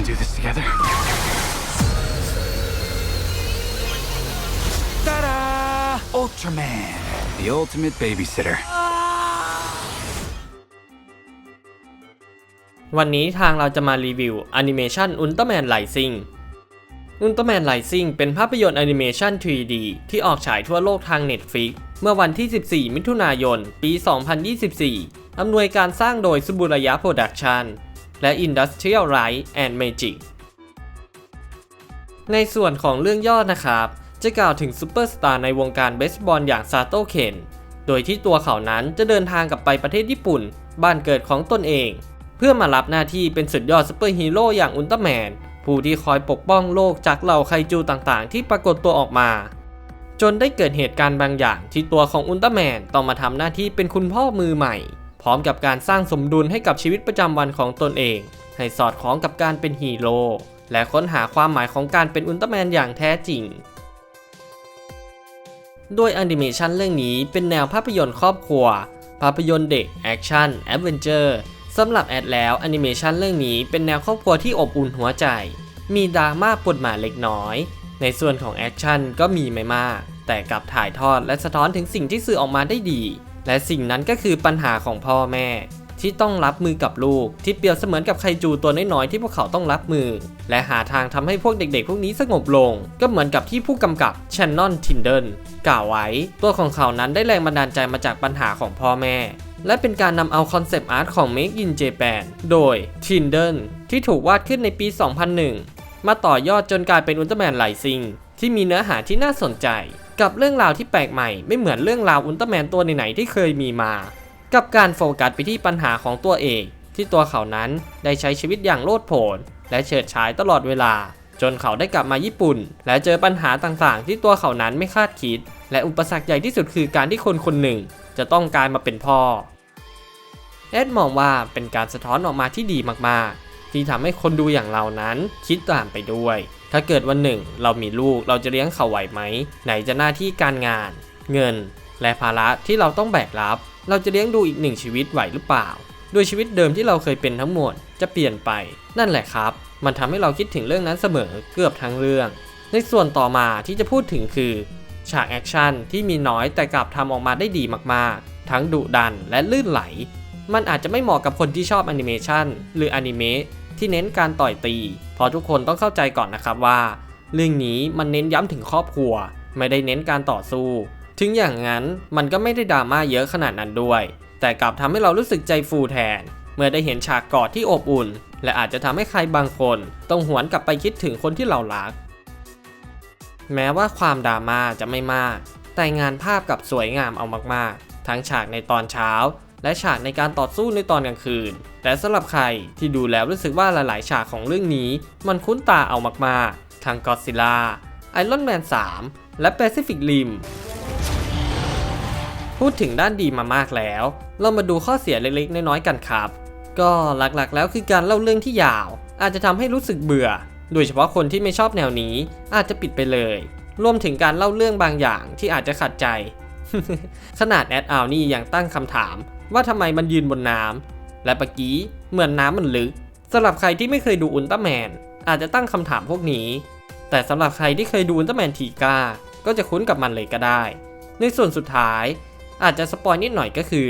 gonna do this together. Ta-da! Ultraman, the ultimate babysitter. วันนี้ทางเราจะมารีวิวแอนิเมชันอุลตร้าแมนไลซิงอุลตร้าแมนไลซิงเป็นภาพยนตร์แอนิเมชัน 3D ที่ออกฉายทั่วโลกทาง Netflix เมื่อวันที่ 14 มิถุนายน ปี 2024 อำนวยการสร้างโดยสุบุระยะโปรดักชัน และ Industrial Light and Magic ในส่วนของเรื่องย่อนะครับ จะกล่าวถึงซูเปอร์สตาร์ในวงการเบสบอลอย่างซาโตเคนโดยที่ตัวเขานั้นจะเดินทางกลับไปประเทศญี่ปุ่น บ้านเกิดของตนเอง เพื่อมารับหน้าที่เป็นสุดยอดซูเปอร์ฮีโร่อย่างอุลตร้าแมนผู้ที่คอยปกป้องโลกจากเหล่าไคจูต่างๆ ที่ปรากฏตัวออกมา จนได้เกิดเหตุการณ์บางอย่างที่ตัวของอุลตร้าแมนต้องมาทำหน้าที่เป็นคุณพ่อมือใหม่ พร้อมกับการสร้างสมดุลให้กับชีวิตประจำวันของตนเอง ให้สอดคล้องกับการเป็นฮีโร่และค้นหาความหมายของการเป็นอุลตร้าแมนอย่างแท้จริงด้วยแอนิเมชันเรื่องนี้เป็นแนวภาพยนตร์ครอบครัว ภาพยนตร์เด็ก แอคชั่น แอดเวนเจอร์สำหรับแอดแล้วแอนิเมชันเรื่องนี้เป็นแนวครอบครัวที่อบอุ่นหัวใจ มีดราม่าปวดหมาเล็กน้อย ในส่วนของแอคชั่นก็มีไม่มาก แต่กลับถ่ายทอดและสะท้อนถึงสิ่งที่สื่อออกมาได้ดี และสิ่งนั้นก็คือปัญหาของพ่อแม่ ที่ต้องรับมือกับลูก ที่เปรียบเสมือนกับไคจูตัวน้อยๆที่พวกเขาต้องรับมือ และหาทางทำให้พวกเด็กๆ พวกนี้สงบลง ก็เหมือนกับที่ผู้กำกับชนนอนทินเดนกล่าวไว้ ตัวของเขานั้นได้แรงบันดาลใจมาจากปัญหาของพ่อแม่ และเป็นการนำเอาคอนเซปต์อาร์ตของ Make in Japan โดย t i n d e n ที่ถูกวาดขึ้นในปี 2001 มาต่อยอดจนกลายเป็นอุลตร้าแมนไลซิงที่มีเนื้อหาที่น่าสนใจกับเรื่องราวที่แปลกใหม่ไม่เหมือนเรื่องราวอุลตร้าแมนตัวไหนๆที่เคยมีมา กับการโฟกัสไปที่ปัญหาของตัวเองที่ตัวเขานั้นได้ใช้ชีวิตอย่างโลดโผนและเฉิดฉายตลอดเวลา จนเขาได้กลับมาญี่ปุ่น และเจอปัญหาต่างๆ ที่ตัวเขานั้นไม่คาดคิด และอุปสรรคใหญ่ที่สุดคือการที่คนคนหนึ่ง จะต้องกลายมาเป็นพ่อแอดมองว่าเป็นการสะท้อนออกมาที่ดีมากๆ ที่ทำให้คนดูอย่างเรานั้นคิดตามไปด้วย ถ้าเกิดวันหนึ่ง เรามีลูกเราจะเลี้ยงเขาไหวไหม ไหนจะหน้าที่การงาน เงิน และภาระที่เราต้องแบกรับ เราจะเลี้ยงดูอีกหนึ่งชีวิตไหวหรือเปล่า โดยชีวิตเดิมที่เราเคยเป็นทั้งหมดจะเปลี่ยนไป นั่นแหละครับ มันทำให้เราคิดถึงเรื่องนั้นเสมอเกือบทั้งเรื่อง ในส่วนต่อมาที่จะพูดถึงคือฉากแอคชั่นที่มีน้อยแต่กลับทำออกมาได้ดีมากๆ ทั้งดุดันและลื่นไหล มันอาจจะไม่เหมาะกับคนที่ชอบแอนิเมชันหรืออนิเมะ ที่เน้นการต่อยตี เพราะทุกคนต้องเข้าใจก่อนนะครับว่า เรื่องนี้มันเน้นย้ำถึงครอบครัว ไม่ได้เน้นการต่อสู้ ถึงอย่างนั้นมันก็ไม่ได้ดราม่าเยอะขนาดนั้นด้วย แต่กลับทำให้เรารู้สึกใจฟูแทน เมื่อได้เห็นฉากกอดที่อบอุ่น และอาจจะทำให้ใครบางคน ต้องหวนกลับไปคิดถึงคนที่เรารัก แม้ว่าความดราม่าจะไม่มาก แต่งานภาพกับสวยงามเอามากๆ ทั้งฉากในตอนเช้า และฉากในการต่อสู้ในตอนกลางคืน แต่สำหรับใครที่ดูแล้วรู้สึกว่าหลาย ๆ ฉากของเรื่องนี้ มันคุ้นตาเอามากๆ ทั้งก็ซิล่าไอรอนแมน 3 และแปซิฟิกริมพูดถึงด้านดีมามากแล้ว เรามาดูข้อเสียเล็ก ๆ น้อย ๆ กันครับ ก็หลัก ๆ แล้วคือการเล่าเรื่องที่ยาว อาจจะทำให้รู้สึกเบื่อ โดยเฉพาะคนที่ไม่ชอบแนวนี้ อาจจะปิดไปเลย รวมถึงการเล่าเรื่องบางอย่างที่อาจจะขัดใจ ขนาดแอดอาวนี่ยังตั้งคำถาม ว่าทำไมมันยืนบนน้ำและเมื่อกี้เหมือนน้ำมันลึกสำหรับใครที่ไม่เคยดูอุลตร้าแมนอาจจะตั้งคำถามพวกนี้ แต่สำหรับใครที่เคยดูอุลตร้าแมนทีก้าก็จะคุ้นกับมันเลยก็ได้ ในส่วนสุดท้าย อาจจะสปอยนิดหน่อยก็คือ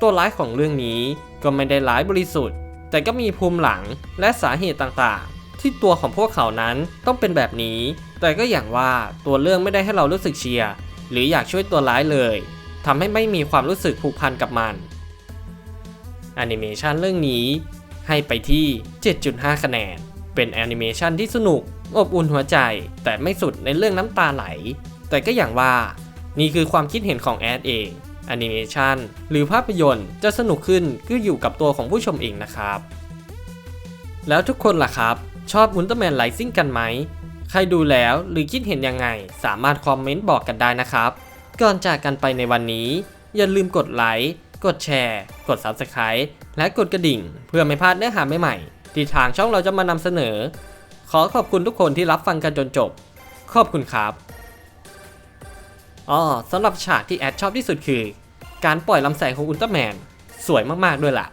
ตัวร้ายของเรื่องนี้ก็ไม่ได้ร้ายบริสุทธิ์ แต่ก็มีภูมิหลังและสาเหตุต่างๆ ที่ตัวของพวกเขานั้นต้องเป็นแบบนี้ แต่ก็อย่างว่าตัวเรื่องไม่ได้ให้เรารู้สึกเชียร์หรืออยากช่วยตัวร้ายเลยทำให้ไม่มีความรู้สึกผูกพันกับมัน แอนิเมชันเรื่องนี้ให้ไปที่ 7.5 คะแนน เป็นแอนิเมชันที่สนุก อบอุ่นหัวใจ แต่ไม่สุดในเรื่องน้ำตาไหล แต่ก็อย่างว่า นี่คือความคิดเห็นของแอดเองแอนิเมชันหรือภาพยนตร์จะสนุกขึ้นก็อยู่กับตัวของผู้ชมเองนะครับ แล้วทุกคนล่ะครับ ชอบอุลตร้าแมนไลซิ่งกันไหม ใครดูแล้วหรือคิดเห็นยังไง สามารถคอมเมนต์บอกกันได้นะครับ ก่อนจากกันไปในวันนี้ อย่าลืมกดไลค์ กดแชร์ กด Subscribe และกดกระดิ่ง เพื่อไม่พลาดเนื้อหาใหม่ๆที่ทางช่องเราจะมานำเสนอ ขอขอบคุณทุกคนที่รับฟังกันจนจบ ขอบคุณครับอ๋อสำหรับฉากที่แอดชอบที่สุดคือ การปล่อยลำแสงของอุลตร้าแมน สวยมากๆด้วยล่ะ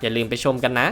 อย่าลืมไปชมกันนะ